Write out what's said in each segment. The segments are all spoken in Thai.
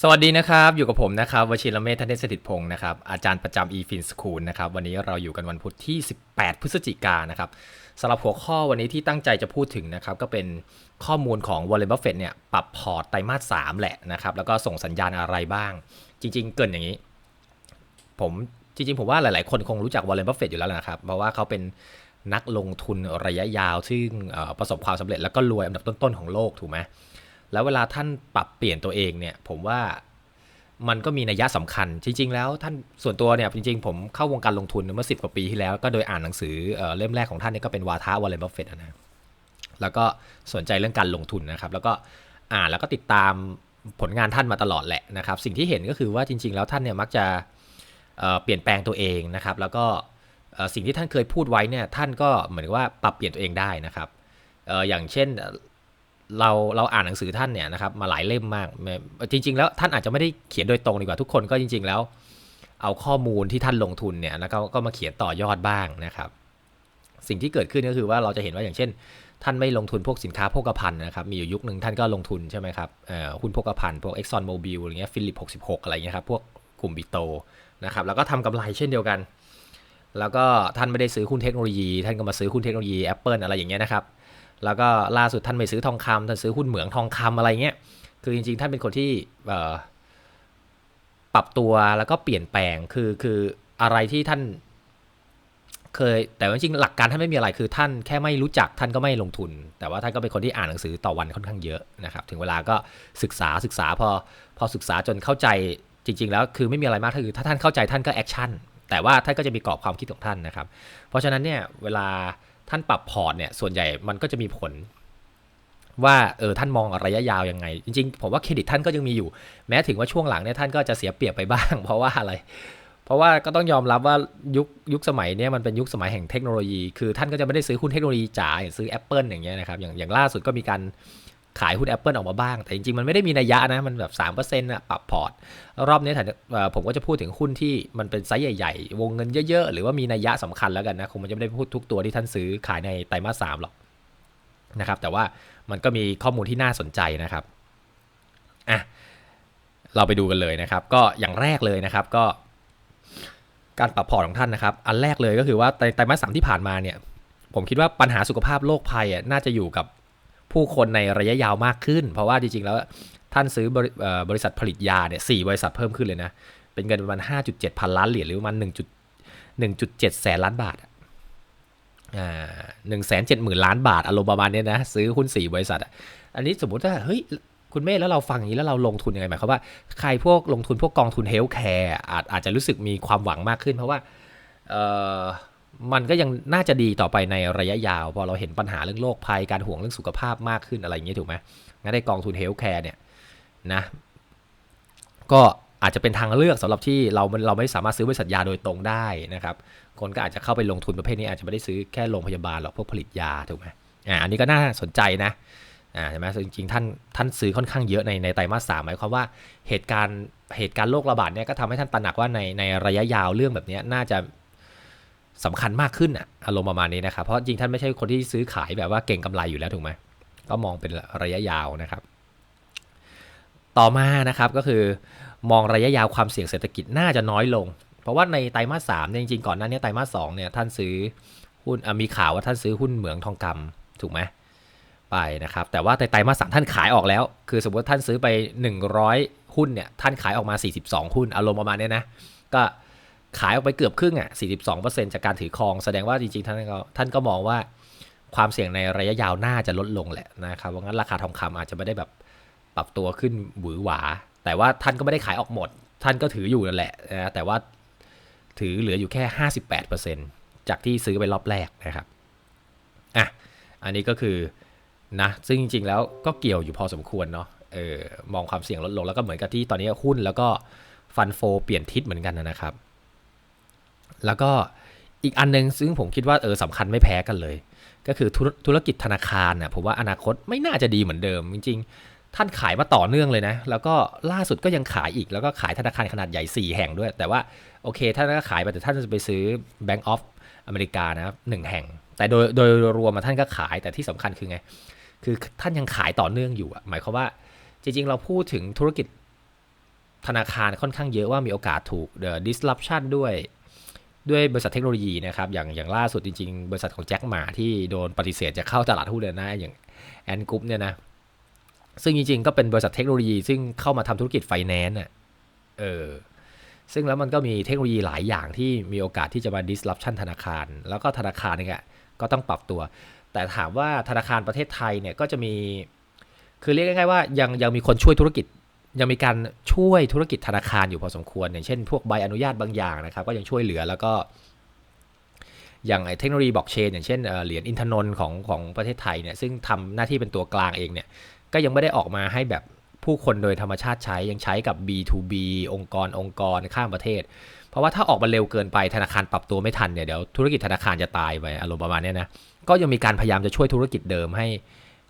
สวัสดีนะครับ อยู่กับผมนะครับวชิรเมธทันเทศสถิตพงศ์นะครับอาจารย์ประจำ eFin School นะครับวันนี้เราอยู่กันวันพุธที่ 18 พฤศจิกายนนะครับสำหรับหัวข้อวันนี้ที่ตั้งใจจะพูดถึงนะครับก็เป็นข้อมูลของ Warren Buffett เนี่ยปรับพอร์ตไตรมาส 3 แหละนะครับแล้วก็ส่งสัญญาณอะไรบ้าง จริง ๆ เกินอย่างนี้ ผมจริง ๆ ผมว่าหลาย ๆ คนคงรู้จัก Warren Buffett อยู่แล้วนะครับเพราะว่าเขาเป็นนักลงทุนระยะยาวซึ่งประสบความสำเร็จแล้วก็รวยอันดับต้น ๆ ของโลกถูกไหม แล้วเวลาท่านปรับเปลี่ยนตัวเองเนี่ย ผมว่ามันก็มีนัยยะสำคัญ จริง ๆ แล้วท่านส่วนตัวเนี่ยจริง ๆ ผมเข้าวงการลงทุนเมื่อสิกว่าปีที่แล้ว ก็โดยอ่านหนังสือเอเล่มแรกของท่านเนี่ยก็เป็นวาทะวอลเลนบัฟเฟตนะแล้วก็สนใจเรื่องการลงทุนนะครับ แล้วก็อ่านแล้วก็ติดตามผลงานท่านมาตลอดแหละนะครับ สิ่งที่เห็นก็คือว่าจริง ๆ แล้วท่านเนี่ยมักจะเเปลี่ยนแปลงตัวเองนะครับ แล้วก็สิ่งที่ท่านเคยพูดไว้เนี่ยท่านก็เหมือนกับว่าปรับเปลี่ยนตัวเองได้นะครับอออย่างเช่น เราเราอ่านหนังสือท่านเนี่ยนะครับมาหลายเล่มมาก จริง ๆ แล้วท่านอาจจะไม่ได้เขียนโดยตรงดีกว่าทุกคนก็จริง ๆ แล้ว เอาข้อมูลที่ท่านลงทุนเนี่ยแล้วก็ก็มาเขียนต่อยอดบ้างนะครับ สิ่งที่เกิดขึ้นก็คือว่าเราจะเห็นว่าอย่างเช่น ท่านไม่ลงทุนพวกสินค้าโภคภัณฑ์นะครับมีอยู่ยุคหนึ่งท่านก็ลงทุนใช่ไหมครับหุ้นโภคภัณฑ์พวก Exxon Mobil อะไรเงี้ยฟิลิป66 อะไรเงี้ยครับพวกกลุ่มบิโตนะครับแล้วก็ทำกำไรเช่นเดียวกัน แล้วก็ท่านไม่ได้ซื้อหุ้นเทคโนโลยี ท่านก็มาซื้อหุ้นเทคโนโลยี Apple อะไรอย่างเงี้ยนะครับ แล้วก็ล่าสุดท่านไปซื้อทองคำท่านซื้อหุ้นเหมืองทองคำอะไรเงี้ย คือจริงๆ ท่านเป็นคนที่ปรับตัวแล้วก็เปลี่ยนแปลง คือคืออะไรที่ท่านเคย แต่ว่าจริงๆหลักการท่านไม่มีอะไร คือท่านแค่ไม่รู้จักท่านก็ไม่ลงทุน แต่ว่าท่านก็เป็นคนที่อ่านหนังสือต่อวันค่อนข้างเยอะนะครับ ถึงเวลาก็ศึกษาศึกษาพอพอศึกษาจนเข้าใจจริง ๆ แล้วคือไม่มีอะไรมากคือถ้าท่านเข้าใจท่านก็แอคชั่น แต่ว่าท่านก็จะมีกรอบความคิดของท่านนะครับ เพราะฉะนั้นเนี่ยเวลา ท่านปรับพอร์ตเนี่ยส่วนใหญ่มันก็จะมีผล ว่าเออท่านมองระยะยาวยังไง จริง ๆ ผมว่าเครดิตท่านก็ยังมีอยู่ แม้ถึงว่าช่วงหลังเนี่ยท่านก็จะเสียเปรียบไปบ้าง เพราะว่าอะไรเพราะว่าก็ต้องยอมรับว่ายุคยุคสมัยเนี่ยมันเป็นยุคสมัยแห่งเทคโนโลยี คือท่านก็จะไม่ได้ซื้อหุ้นเทคโนโลยีจ๋าอย่างซื้อ Apple อย่างเงี้ยนะครับอย่างอย่างล่าสุดก็มีการ ขายหุ้น Apple ออกมาบ้าง แต่จริงๆ มันไม่ได้มีนัยยะนะ มันแบบ3%นะปรับพอร์ต รอบนี้ผมก็จะพูดถึงหุ้นที่มันเป็นไซส์ใหญ่ๆ วงเงินเยอะๆ หรือว่ามีนัยยะสำคัญแล้วกันนะ คงมันจะไม่ได้พูดทุกตัวที่ท่านซื้อขายในไตรมาสสามหรอกนะครับ แต่ว่ามันก็มีข้อมูลที่น่าสนใจนะครับอะเราไปดูกันเลยนะครับ ก็อย่างแรกเลยนะครับก็ การปรับพอร์ตของท่านนะครับ อันแรกเลยก็คือว่าไตรมาสสามที่ผ่านมาเนี่ย ผมคิดว่าปัญหาสุขภาพโรคภัยอะน่าจะอยู่กับ ผู้คนในระยะยาวมากขึ้น เพราะว่าจริงๆแล้วท่านซื้อบริบรษัทผลิตยาเนี่ยสี่บริษัทเพิ่มขึ้นเลยนะ เป็นเงินประมาณ 5.7 พันล้านเหรียญหรือประมาณ1.1.7 แสนล้านบาทอ่าหนึ่งแสนเจ็ดหมื่นล้านบาทอารมณ์ประมาณเนี้ยนะ ซื้อหุ้นสี่บริษัทอะอันนี้สมมุติว่าเฮ้ยคุณเมธแล้วเราฟังอย่างนี้แล้วเราลงทุนยังไงหมายความว่าใครพวกลงทุนพวกกองทุนเฮลท์แคร์อาจอาจจะรู้สึกมีความหวังมากขึ้น เพราะว่าเออ มันก็ยังน่าจะดีต่อไปในระยะยาว พอเราเห็นปัญหาเรื่องโรคภัยการห่วงเรื่องสุขภาพมากขึ้นอะไรอย่างเงี้ยถูกไหมงั้นในกองทุนเฮลท์แคร์เนี่ยนะก็อาจจะเป็นทางเลือกสำหรับที่เราเราไม่สามารถซื้อบริษัทยาโดยตรงได้นะครับ คนก็อาจจะเข้าไปลงทุนประเภทนี้อาจจะไม่ได้ซื้อแค่โรงพยาบาลหรอกพวกผลิตยาถูกไหมอ่าอันนี้ก็น่าสนใจนะอ่าใช่ไหมจริงๆท่านท่านซื้อค่อนข้างเยอะในในไตรมาสสามหมายความว่าเหตุการณ์เหตุการณ์โรคระบาดเนี่ยก็ทำให้ท่านตระหนักว่าในในระยะยาวเรื่องแบบนี้น่าจะ สำคัญมากขึ้นอะอารมณ์ประมาณนี้นะครับ เพราะจริงท่านไม่ใช่คนที่ซื้อขายแบบว่าเก่งกำไรอยู่แล้วถูกไหมก็มองเป็นระยะยาวนะครับ ต่อมานะครับก็คือมองระยะยาวความเสี่ยงเศรษฐกิจน่าจะน้อยลง เพราะว่าในไตรมาสสามเนี่ยจริงๆก่อนหน้านี้ไตรมาสสองเนี่ยท่านซื้อหุ้นมีข่าวว่าท่านซื้อหุ้นเหมืองทองคำถูกไหมไปนะครับ แต่ว่าไตรมาสสามท่านขายออกแล้ว คือสมมติท่านซื้อไป 100 หุ้นเนี่ยท่านขายออกมา 42 หุ้นอารมณ์ประมาณนี้นะก็ ขายออกไปเกือบครึ่งอะ 42%จากการถือครอง แสดงว่าจริงๆ ท่านก็ท่านก็มองว่าความเสี่ยงในระยะยาวน่าจะลดลงแหละนะครับเพราะงั้นราคาทองคำอาจจะไม่ได้แบบปรับตัวขึ้นหวือหวา แต่ว่าท่านก็ไม่ได้ขายออกหมด ท่านก็ถืออยู่นั่นแหละนะแต่ว่าถือเหลืออยู่แค่ 58%จากที่ซื้อไปรอบแรกนะครับอะอันนี้ก็คือนะซึ่งจริงๆแล้วก็เกี่ยวอยู่พอสมควรเนาะเออมองความเสี่ยงลดลงแล้วก็เหมือนกับที่ตอนนี้หุ้นแล้วก็ฟันโฟเปลี่ยนทิศเหมือนกันนะครับ แล้วก็อีกอันนึงซึ่งผมคิดว่าเออสำคัญไม่แพ้กันเลย ก็คือธุรธุรกิจธนาคารน่ะผมว่าอนาคตไม่น่าจะดีเหมือนเดิม จริง ๆ ท่านขายมาต่อเนื่องเลยนะ แล้วก็ล่าสุดก็ยังขายอีกแล้วก็ขายธนาคารขนาดใหญ่ 4 แห่งด้วย แต่ว่าโอเคท่านก็ขายไปแต่ท่านจะไปซื้อ Bank of อเมริกานะครับหนึ่งแห่ง แต่โดยโดยรวมมาท่านก็ขายแต่ที่สำคัญคือไง คือท่านยังขายต่อเนื่องอยู่อะหมายความว่าจริง ๆ เราพูดถึงธุรกิจธนาคารค่อนข้างเยอะว่ามีโอกาสถูก the disruption ด้วย ด้วยบริษัทเทคโนโลยีนะครับอย่างอย่างล่าสุดจริงๆ บริษัทของแจ็คหมาที่โดนปฏิเสธจะเข้าตลาดหุ้นเลยนะอย่างแอนกรุ๊ปเนี่ยนะซึ่งจริงๆ ก็เป็นบริษัทเทคโนโลยี ซึ่งเข้ามาทำธุรกิจไฟแนนซ์อะเออซึ่งแล้วมันก็มีเทคโนโลยีหลายอย่างที่มีโอกาสที่จะมา disruption ธนาคาร แล้วก็ธนาคารเนี่ยก็ต้องปรับตัว แต่ถามว่าธนาคารประเทศไทยเนี่ยก็จะมี คือเรียกง่ายๆว่ายังยังมีคนช่วยธุรกิจ ยังมีการช่วยธุรกิจธนาคารอยู่พอสมควร อย่างเช่นพวกใบอนุญาตบางอย่างนะครับ ก็ยังช่วยเหลือแล้วก็อย่างไอเทคโนโลยีบล็อกเชนอย่างเช่นเหรียญอินทนนท์ของของประเทศไทยเนี่ยซึ่งทำหน้าที่เป็นตัวกลางเองเนี่ยก็ยังไม่ได้ออกมาให้แบบผู้คนโดยธรรมชาติใช้ยังใช้กับ B2B องค์กร องค์กรข้ามประเทศ เพราะว่าถ้าออกมาเร็วเกินไปธนาคารปรับตัวไม่ทันเนี่ยเดี๋ยวธุรกิจธนาคารจะตายไปอารมณ์ประมาณนี้นะก็ยังมีการพยายามจะช่วยธุรกิจเดิมให้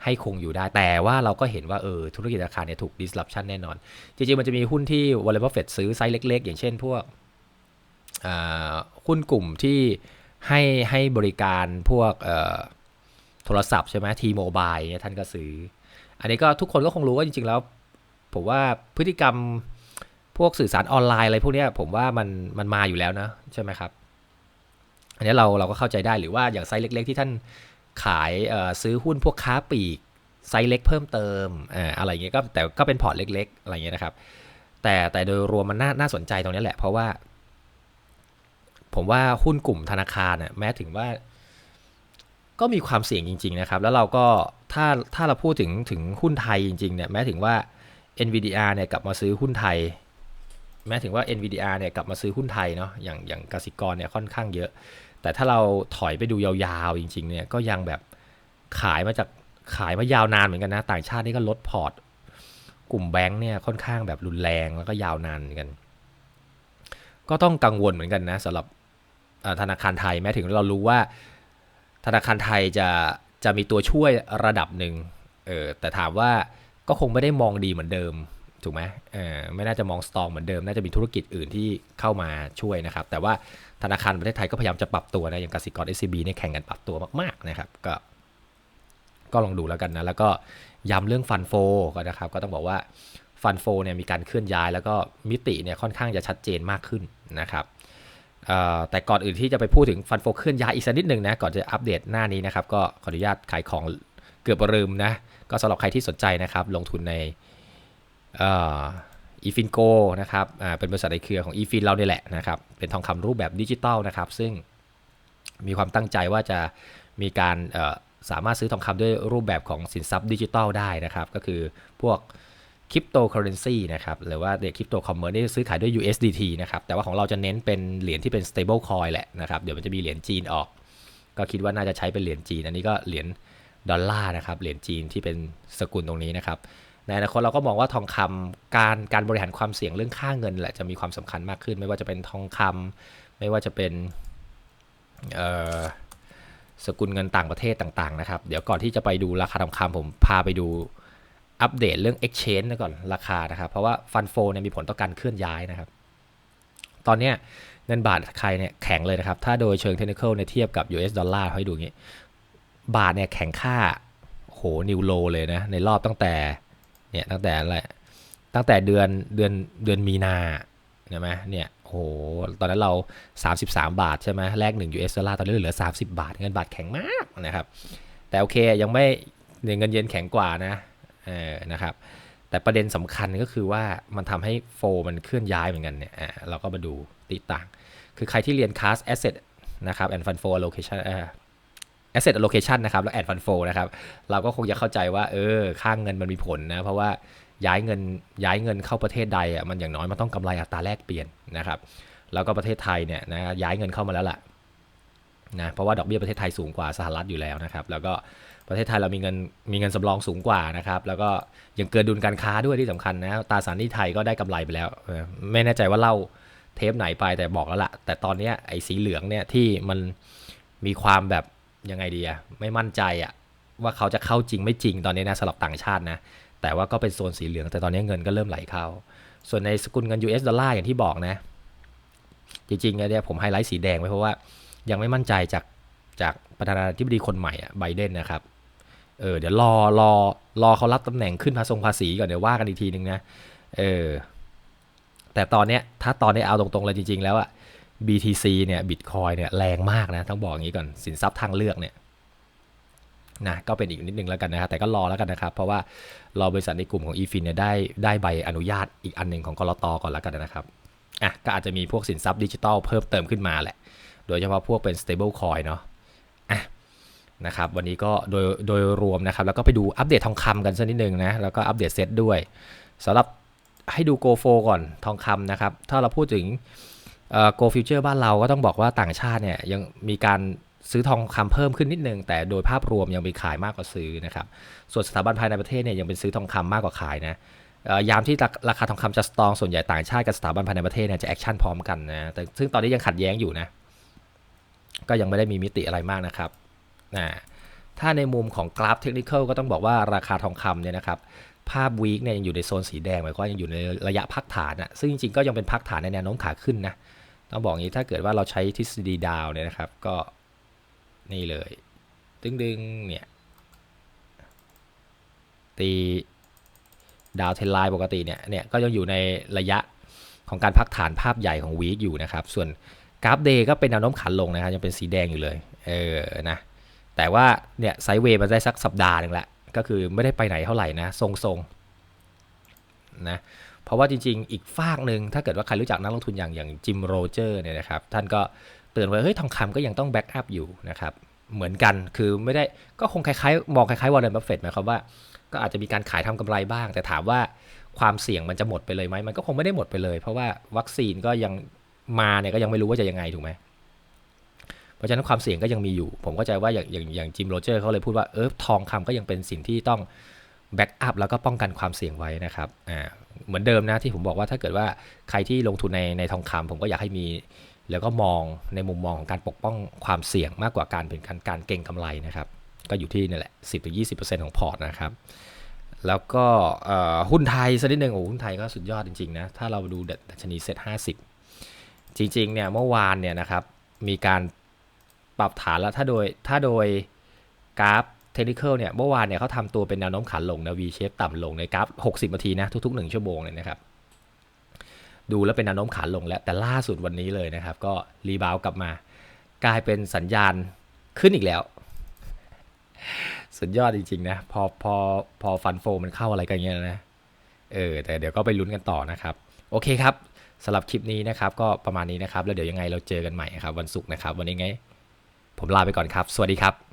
ให้คงอยู่ได้ แต่ว่าเราก็เห็นว่าเออธุรกิจธนาคารเนี่ยถูก disruption แน่นอน จริงๆ มันจะมีหุ้นที่วอลเลย์บอลเฟดซื้อไซส์เล็ก ๆ อย่างเช่นพวกหุ้นกลุ่มที่ให้ให้บริการพวกโทรศัพท์ใช่ไหมทีโมบายเนี่ยท่านก็ซื้อ อันนี้ก็ทุกคนก็คงรู้ว่าจริง ๆ แล้ว ผมว่าพฤติกรรมพวกสื่อสารออนไลน์อะไรพวกนี้ผมว่ามันมันมาอยู่แล้วนะใช่ไหมครับ อันนี้เราเราก็เข้าใจได้หรือว่าอย่างไซส์เล็ก ๆ ที่ท่าน ขายซื้อหุ้นพวกค้าปลีกไซส์เล็กเพิ่มเติมอ่าอะไรเงี้ยก็แต่ก็เป็นพอร์ตเล็ก ๆ อะไรเงี้ยนะครับ แต่แต่โดยรวมมันน่าน่าสนใจตรงนี้แหละ เพราะว่า ผมว่าหุ้นกลุ่มธนาคารน่ะแม้ถึงว่า ก็มีความเสี่ยงจริง ๆ นะครับ แล้วเราก็ถ้าถ้าเราพูดถึงถึงหุ้นไทยจริง ๆ เนี่ยแม้ถึงว่า NVDR เนี่ยกลับมาซื้อหุ้นไทย แม้ถึงว่า NVDR เนี่ยกลับมาซื้อหุ้นไทยเนาะอย่างอย่างกสิกรเนี่ยค่อนข้างเยอะ แต่ถ้าเราถอยไปดูยาวๆจริง ๆ เนี่ยก็ยังแบบขายมาจากขายมายาวนานเหมือนกันนะ ต่างชาตินี่ก็ลดพอร์ต กลุ่มแบงค์เนี่ยค่อนข้างแบบรุนแรงแล้วก็ยาวนานเหมือนกัน ก็ต้องกังวลเหมือนกันนะสำหรับธนาคารไทยแม้ถึงเรารู้ว่า ธนาคารไทยจะจะมีตัวช่วยระดับหนึ่งเออแต่ถามว่าก็คงไม่ได้มองดีเหมือนเดิม ถูกไหมเออไม่น่าจะมองสตองเหมือนเดิม น่าจะมีธุรกิจอื่นที่เข้ามาช่วยนะครับ แต่ว่าธนาคารประเทศไทยก็พยายามจะปรับตัวนะ อย่างกสิกร SCB เนี่ยแข่งกันปรับตัวมากๆนะครับ ก็ ก็ลองดูแล้วกันนะ แล้วก็ย้ำเรื่องฟันโฟก็นะครับ ก็ต้องบอกว่าฟันโฟเนี่ยมีการเคลื่อนย้าย แล้วก็มิติเนี่ยค่อนข้างจะชัดเจนมากขึ้นนะครับอ่อแต่ก่อนอื่นที่จะไปพูดถึงฟันโฟเคลื่อนย้ายอีกสักนิดหนึ่งนะ ก่อนจะอัปเดตหน้านี้นะครับ ก็ขออนุญาตขายของเกือบลืมนะ ก็สำหรับใครที่สนใจนะครับ ลงทุนใน อีฟินโกนะครับเป็นบริษัทในเครือของอีฟินเราเนี่ยแหละนะครับ เป็นทองคำรูปแบบดิจิตอลนะครับ ซึ่งมีความตั้งใจว่าจะมีการสามารถซื้อทองคำด้วยรูปแบบของสินทรัพย์ดิจิตอลได้นะครับ ก็คือพวกคริปโตเคอเรนซีนะครับ หรือว่าเด็กคริปโตคอมเมอร์นี่ซื้อขายด้วย USDT นะครับ แต่ว่าของเราจะเน้นเป็นเหรียญที่เป็น stable coin แหละนะครับ เดี๋ยวมันจะมีเหรียญจีนออก ก็คิดว่าน่าจะใช้เป็นเหรียญจีน อันนี้ก็เหรียญดอลลาร์นะครับ เหรียญจีนที่เป็นสกุลตรงนี้นะครับ ในอนาคตเราก็มองว่าทองคำการการบริหารความเสี่ยงเรื่องค่าเงินแหละจะมีความสำคัญมากขึ้น ไม่ว่าจะเป็นทองคำไม่ว่าจะเป็นสกุลเงินต่างประเทศต่างๆนะครับ เดี๋ยวก่อนที่จะไปดูราคาทองคำผมพาไปดูอัปเดตเรื่อง exchange ก่อนราคานะครับ เพราะว่าฟันโฟเนี่ยมีผลต่อการเคลื่อนย้ายนะครับ ตอนเนี้ยเงินบาทไทยเนี่ยแข็งเลยนะครับ ถ้าโดยเชิงเทคนิคเนี่ยเทียบกับ US ดอลลาร์ให้ดูงี้ บาทเนี่ยแข็งค่าโหนิวโลเลยนะ ในรอบตั้งแต่ เนี่ยตั้งแต่อะไรตั้งแต่เดือนเดือนเดือนมีนาใช่ไหมเนี่ยโหตอนนั้นเรา 33 บาทใช่ไหมแลก1 US ดอลลาร์ตอนนี้เหลือ 30 บาท เงินบาทแข็งมากนะครับ แต่โอเคยังไม่เงินเยนแข็งกว่านะเออนะครับแต่ประเด็นสำคัญก็คือว่ามันทำให้โฟมันเคลื่อนย้ายเหมือนกันเนี่ยเราก็มาดูติต่าง คือใครที่เรียนคลาส asset นะครับ and fund flow allocation asset allocation นะครับแล้ว and fund flow นะครับเราก็คงจะเข้าใจว่าเออค่างเงินมันมีผลนะ เพราะว่าย้ายเงินย้ายเงินเข้าประเทศใดอะมันอย่างน้อยมันต้องกำไรอัตราแลกเปลี่ยนนะครับแล้วก็ประเทศไทยเนี่ยนะย้ายเงินเข้ามาแล้วล่ะนะเพราะว่าดอกเบี้ยประเทศไทยสูงกว่าสหรัฐอยู่แล้วนะครับ แล้วก็ประเทศไทยเรามีเงินมีเงินสำรองสูงกว่านะครับ แล้วก็ยังเกินดุลการค้าด้วยที่สำคัญนะตราสารหนี้ไทยก็ได้กำไรไปแล้ว ไม่แน่ใจว่าเล่าเทปไหนไปแต่บอกแล้วละแต่ตอนเนี้ยไอ้สีเหลืองเนี่ยที่มันมีความแบบ ยังไงดีอะไม่มั่นใจอะว่าเขาจะเข้าจริงไม่จริงตอนนี้นะสำหรับต่างชาตินะ แต่ว่าก็เป็นโซนสีเหลืองแต่ตอนนี้เงินก็เริ่มไหลเข้า ส่วนในสกุลเงิน US ดอลลาร์อย่างที่บอกนะ จริงๆเนี่ยผมไฮไลท์สีแดงไว้เพราะว่ายังไม่มั่นใจจากจากประธานาธิบดีคนใหม่อะไบเดนนะครับ เออเดี๋ยวรอรอรอเขารับตำแหน่งขึ้นภาษงภาษีก่อนเดี๋ยวว่ากันอีกทีนึงนะ เออ แต่ตอนเนี้ยถ้าตอนนี้เอาตรงๆเลยจริง ๆ แล้วอะ BTC เนี่ยบิตคอยเนี่ยแรงมากนะต้องบอกอย่างนี้ก่อนสินทรัพย์ทางเลือกเนี่ยนะก็เป็นอีกนิดนึงแล้วกันนะครับแต่ก็รอแล้วกันนะครับ เพราะว่ารอบริษัทในกลุ่มของ eFin เนี่ยได้ได้ใบอนุญาตอีกอันหนึ่งของกรตก่อนแล้วกันนะครับอะก็อาจจะมีพวกสินทรัพย์ดิจิทัลเพิ่มเติมขึ้นมาแหละ โดยเฉพาะพวกเป็น stable coin เนาะอะนะครับวันนี้ก็โดยโดยรวมนะครับ แล้วก็ไปดูอัปเดตทองคำกันสักนิดนึงนะแล้วก็อัปเดตเซตด้วยสำหรับให้ดู Go 4ก่อนทองคำนะครับถ้าเราพูดถึง โกลฟิวเจอร์บ้านเราก็ต้องบอกว่าต่างชาติเนี่ยยังมีการซื้อทองคำเพิ่มขึ้นนิดนึง แต่โดยภาพรวมยังเป็นขายมากกว่าซื้อนะครับส่วนสถาบันภายในประเทศเนี่ยยังเป็นซื้อทองคำมากกว่าขายนะยามที่ราคาทองคำจะสตองส่วนใหญ่ต่างชาติกับสถาบันภายในประเทศเนี่ยจะแอคชั่นพร้อมกันนะแต่ซึ่งตอนนี้ยังขัดแย้งอยู่นะก็ยังไม่ได้มีมิติอะไรมากนะครับนะถ้าในมุมของกราฟเทคนิคก็ต้องบอกว่าราคาทองคำเนี่ยนะครับภาพวีคเนี่ยยังอยู่ในโซนสีแดงหมายความว่ายังอยู่ในระยะพักฐานนะซึ่งจริงๆก็ยังเป็นพักฐานในแนวโน้มขาขึ้นนะ ต้องบอกอย่างนี้ถ้าเกิดว่าเราใช้ทฤษฎีดาวเนี่ยนะครับ ก็นี่เลย ดึงดึงๆเนี่ยตีดาวเทนไลน์ปกติเนี่ยเนี่ยก็ยังอยู่ในระยะของการพักฐานภาพใหญ่ของวีคอยู่นะครับ ส่วนกราฟเดย์ก็เป็นแนวโน้มขาลงนะครับยังเป็นสีแดงอยู่เลยเออนะแต่ว่าเนี่ยไซเวย์มาได้สักสัปดาห์หนึ่งล้วก็คือไม่ได้ไปไหนเท่าไหร่นะ ทรงๆนะ เพราะว่าจริง ๆ อีกฝากหนึ่งถ้าเกิดว่าใครรู้จักนักลงทุนอย่างอย่างจิมโรเจอร์เนี่ยนะครับท่านก็เตือนไว้เฮ้ยทองคำก็ยังต้องแบ็กอัพอยู่นะครับเหมือนกันคือไม่ได้ก็คงคล้ายๆ มองคล้ายๆวอร์เรนบัฟเฟตหมายความว่า ก็อาจจะมีการขายทำกำไรบ้าง แต่ถามว่าความเสี่ยงมันจะหมดไปเลยไหมมันก็คงไม่ได้หมดไปเลย เพราะว่าวัคซีนก็ยังมาเนี่ยก็ยังไม่รู้ว่าจะยังไงถูกไหมเพราะฉะนั้นความเสี่ยงก็ยังมีอยู่ ผมเข้าใจว่าอย่างอย่างอย่างจิมโรเจอร์เขาเลยพูดว่าเออทองคำก็ยังเป็นสิ่งที่ต้องแบ็กอัพแล้วก็ป้องกันความเสี่ยงไว้นะครับอ่า เหมือนเดิมนะที่ผมบอกว่าถ้าเกิดว่าใครที่ลงทุนในในทองคำผมก็อยากให้มี แล้วก็มองในมุมมองของการปกป้องความเสี่ยงมากกว่าการเป็นการการเก็งกำไรนะครับ ก็อยู่ที่นี่แหละ 10-20%ของพอร์ตนะครับแล้วก็หุ้นไทยสักนิดหนึ่งโอ้หุ้นไทยก็สุดยอดจริงๆนะถ้าเราดูดัชนีเซ็ต50จริงๆเนี่ยเมื่อวานเนี่ยนะครับมีการปรับฐานแล้วถ้าโดยถ้าโดยกราฟ เทคนิคเนี่ยเมื่อวานเนี่ยเขาทำตัวเป็นแนวโน้มขาลงนะ V shape ต่ำลงในกราฟ 60 นาทีนะทุก ๆ 1 ชั่วโมงเลยนะครับดูแล้วเป็นแนวโน้มขาลงแล้วแต่ล่าสุดวันนี้เลยนะครับ ก็รีบาวกลับมา กลายเป็นสัญญาณขึ้นอีกแล้ว สุดยอดจริงๆนะพอพอพอฟันโฟมันเข้าอะไรกันเงี้ยนะเออแต่เดี๋ยวก็ไปลุ้นกันต่อนะครับ โอเคครับสำหรับคลิปนี้นะครับ ก็ประมาณนี้นะครับ แล้วเดี๋ยวยังไงเราเจอกันใหม่ครับวันศุกร์นะครับ วันนี้ไง ผมลาไปก่อนครับ สวัสดีครับ